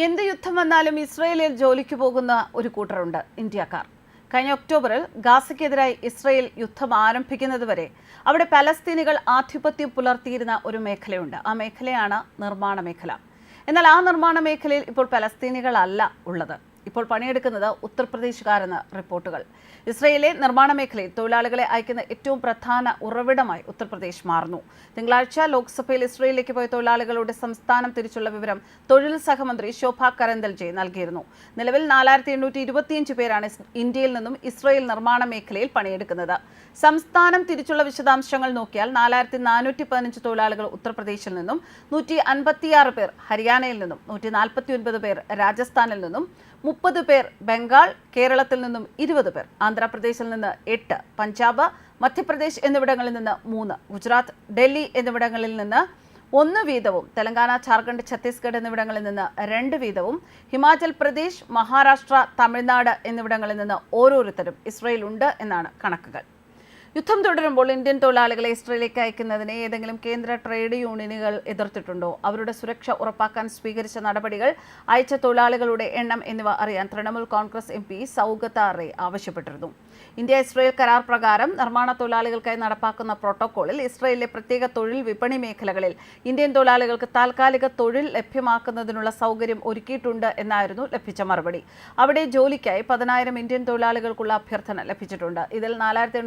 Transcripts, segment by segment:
എന്ത് യുദ്ധം വന്നാലും ഇസ്രയേലിൽ ജോലിക്ക് പോകുന്ന ഒരു കൂട്ടരുണ്ട് ഇന്ത്യക്കാർ. കഴിഞ്ഞ ഒക്ടോബറിൽ ഗാസയ്ക്കെതിരായി ഇസ്രയേൽ യുദ്ധം ആരംഭിക്കുന്നതുവരെ അവിടെ പലസ്തീനികൾ ആധിപത്യം പുലർത്തിയിരുന്ന ഒരു മേഖലയുണ്ട്. ആ മേഖലയാണ് നിർമ്മാണ മേഖല. എന്നാൽ ആ നിർമ്മാണ മേഖലയിൽ ഇപ്പോൾ പലസ്തീനികളല്ല ഉള്ളത്. ഇപ്പോൾ പണിയെടുക്കുന്നത് ഉത്തർപ്രദേശുകാരെന്ന് റിപ്പോർട്ടുകൾ. ഇസ്രയേലിലെ നിർമ്മാണ മേഖലയിൽ തൊഴിലാളികളെ അയക്കുന്ന ഏറ്റവും പ്രധാന ഉറവിടമായി ഉത്തർപ്രദേശ് മാറുന്നു. തിങ്കളാഴ്ച ലോക്സഭയിൽ ഇസ്രയേലിലേക്ക് പോയ തൊഴിലാളികളുടെ സംസ്ഥാനം തിരിച്ചുള്ള വിവരം തൊഴിൽ സഹമന്ത്രി ശോഭ കരന്തൽജെ നൽകിയിരുന്നു. നിലവിൽ നാലായിരത്തി എണ്ണൂറ്റി ഇരുപത്തിയഞ്ച് പേരാണ് ഇന്ത്യയിൽ നിന്നും ഇസ്രയേൽ നിർമ്മാണ മേഖലയിൽ പണിയെടുക്കുന്നത്. സംസ്ഥാനം തിരിച്ചുള്ള വിശദാംശങ്ങൾ നോക്കിയാൽ നാലായിരത്തി നാനൂറ്റി പതിനഞ്ച് തൊഴിലാളികൾ ഉത്തർപ്രദേശിൽ നിന്നും നൂറ്റി അൻപത്തിയാറ് പേർ ഹരിയാനയിൽ നിന്നും നൂറ്റി നാൽപ്പത്തി ഒൻപത് പേർ രാജസ്ഥാനിൽ നിന്നും മുപ്പത് പേർ ബംഗാൾ കേരളത്തിൽ നിന്നും ഇരുപത് പേർ ആന്ധ്രാപ്രദേശിൽ നിന്ന് എട്ട് പഞ്ചാബ് മധ്യപ്രദേശ് എന്നിവിടങ്ങളിൽ നിന്ന് മൂന്ന് ഗുജറാത്ത് ഡൽഹി എന്നിവിടങ്ങളിൽ നിന്ന് ഒന്ന് വീതവും തെലങ്കാന ജാർഖണ്ഡ് ഛത്തീസ്ഗഡ് എന്നിവിടങ്ങളിൽ നിന്ന് രണ്ട് വീതവും ഹിമാചൽ പ്രദേശ് മഹാരാഷ്ട്ര തമിഴ്നാട് എന്നിവിടങ്ങളിൽ നിന്ന് ഓരോരുത്തരും ഇസ്രയേൽ ഉണ്ട് എന്നാണ് കണക്കുകൾ. യുദ്ധം തുടരുമ്പോൾ ഇന്ത്യൻ തൊഴിലാളികളെ ഇസ്രയേലിലേക്ക് അയക്കുന്നതിനെ ഏതെങ്കിലും കേന്ദ്ര ട്രേഡ് യൂണിയനുകൾ എതിർത്തിട്ടുണ്ടോ? അവരുടെ സുരക്ഷ ഉറപ്പാക്കാൻ സ്വീകരിച്ച നടപടികൾ അയച്ച തൊഴിലാളികളുടെ എണ്ണം എന്നിവ അറിയാൻ Trinamool Congress M P Saugata ആവശ്യപ്പെട്ടിരുന്നു. ഇന്ത്യ ഇസ്രയേൽ കരാർ പ്രകാരം നിർമ്മാണ തൊഴിലാളികൾക്കായി നടപ്പാക്കുന്ന പ്രോട്ടോകോളിൽ ഇസ്രയേലിലെ പ്രത്യേക തൊഴിൽ വിപണി മേഖലകളിൽ ഇന്ത്യൻ തൊഴിലാളികൾക്ക് താൽക്കാലിക തൊഴിൽ ലഭ്യമാക്കുന്നതിനുള്ള സൗകര്യം ഒരുക്കിയിട്ടുണ്ട് എന്നായിരുന്നു ലഭിച്ച മറുപടി. അവിടെ ജോലിക്കായി പതിനായിരം ഇന്ത്യൻ തൊഴിലാളികൾക്കുള്ള അഭ്യർത്ഥന ലഭിച്ചിട്ടുണ്ട്. ഇതിൽ നാലായിരത്തി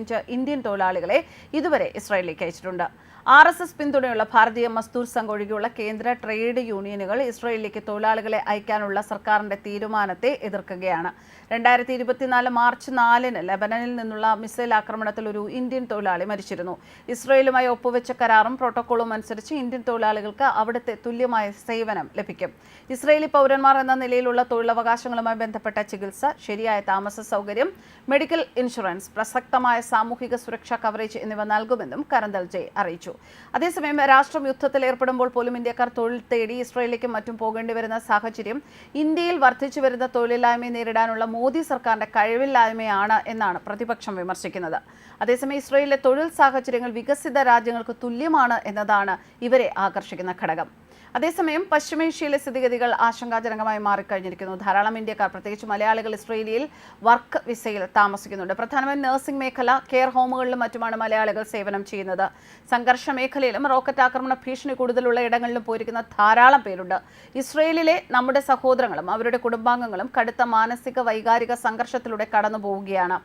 ഇരുപത്തിയഞ്ച് ഇന്ത്യൻ തൊഴിലാളികളെ ഇതുവരെ ഇസ്രായേലിലേക്ക് അയച്ചിട്ടുണ്ട്. ആർ എസ് എസ് പിന്തുണയുള്ള ഭാരതീയ മസ്ദൂർ സംഘ് ഒഴികെയുള്ള കേന്ദ്ര ട്രേഡ് യൂണിയനുകൾ ഇസ്രയേലിലേക്ക് തൊഴിലാളികളെ അയക്കാനുള്ള സർക്കാരിന്റെ തീരുമാനത്തെ എതിർക്കുകയാണ്. രണ്ടായിരത്തി ഇരുപത്തിനാല് മാർച്ച് നാലിന് ലബനനിൽ നിന്നുള്ള മിസൈൽ ആക്രമണത്തിൽ ഒരു ഇന്ത്യൻ തൊഴിലാളി മരിച്ചിരുന്നു. ഇസ്രയേലുമായി ഒപ്പുവെച്ച കരാറും പ്രോട്ടോക്കോളും അനുസരിച്ച് ഇന്ത്യൻ തൊഴിലാളികൾക്ക് അവിടുത്തെ തുല്യമായ സേവനം ലഭിക്കും. ഇസ്രയേലി പൗരന്മാർ എന്ന നിലയിലുള്ള തൊഴിലവകാശങ്ങളുമായി ബന്ധപ്പെട്ട ചികിത്സ ശരിയായ താമസ സൗകര്യം മെഡിക്കൽ ഇൻഷുറൻസ് പ്രസക്തമായ സാമൂഹിക സുരക്ഷാ കവറേജ് എന്നിവ നൽകുമെന്നും കരന്തൽ ജെ അറിയിച്ചു. അതേസമയം രാഷ്ട്രം യുദ്ധത്തിൽ ഏർപ്പെടുമ്പോൾ പോലും ഇന്ത്യക്കാർ തൊഴിൽ തേടി ഇസ്രയേലിലേക്കും മറ്റും പോകേണ്ടി വരുന്ന സാഹചര്യം ഇന്ത്യയിൽ വർദ്ധിച്ചു വരുന്ന തൊഴിലില്ലായ്മയെ നേരിടാനുള്ള മോദി സർക്കാരിന്റെ കഴിവില്ലായ്മയാണ് എന്നാണ് പ്രതിപക്ഷം വിമർശിക്കുന്നത്. അതേസമയം ഇസ്രയേലിലെ തൊഴിൽ സാഹചര്യങ്ങൾ വികസിത രാജ്യങ്ങൾക്ക് തുല്യമാണ് എന്നതാണ് ഇവരെ ആകർഷിക്കുന്ന ഘടകം. അതേസമയം പശ്ചിമേഷ്യയിലെ സ്ഥിതിഗതികൾ ആശങ്കാജനകമായി മാറിക്കഴിഞ്ഞിരിക്കുന്നു. ധാരാളം ഇന്ത്യക്കാർ പ്രത്യേകിച്ച് മലയാളികൾ ഇസ്രയേലിയിൽ വർക്ക് വിസയിൽ താമസിക്കുന്നുണ്ട്. പ്രധാനമായും നഴ്സിംഗ് മേഖല കെയർ ഹോമുകളിലും മറ്റുമാണ് മലയാളികൾ സേവനം ചെയ്യുന്നത്. സംഘർഷ മേഖലയിലും റോക്കറ്റ് ആക്രമണ ഭീഷണി കൂടുതലുള്ള ഇടങ്ങളിലും പോയിരിക്കുന്ന ധാരാളം പേരുണ്ട്. ഇസ്രയേലിലെ നമ്മുടെ സഹോദരങ്ങളും അവരുടെ കുടുംബാംഗങ്ങളും കടുത്ത മാനസിക വൈകാരിക സംഘർഷത്തിലൂടെ കടന്നു പോവുകയാണ്.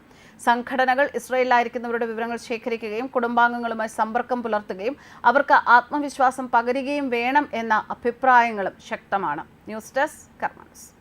സംഘടനകൾ ഇസ്രയേലിലായിരിക്കുന്നവരുടെ വിവരങ്ങൾ ശേഖരിക്കുകയും കുടുംബാംഗങ്ങളുമായി സമ്പർക്കം പുലർത്തുകയും അവർക്ക് ആത്മവിശ്വാസം പകരുകയും വേണം എന്ന അഭിപ്രായങ്ങളും ശക്തമാണ്. News desk കർമ്മൻസ്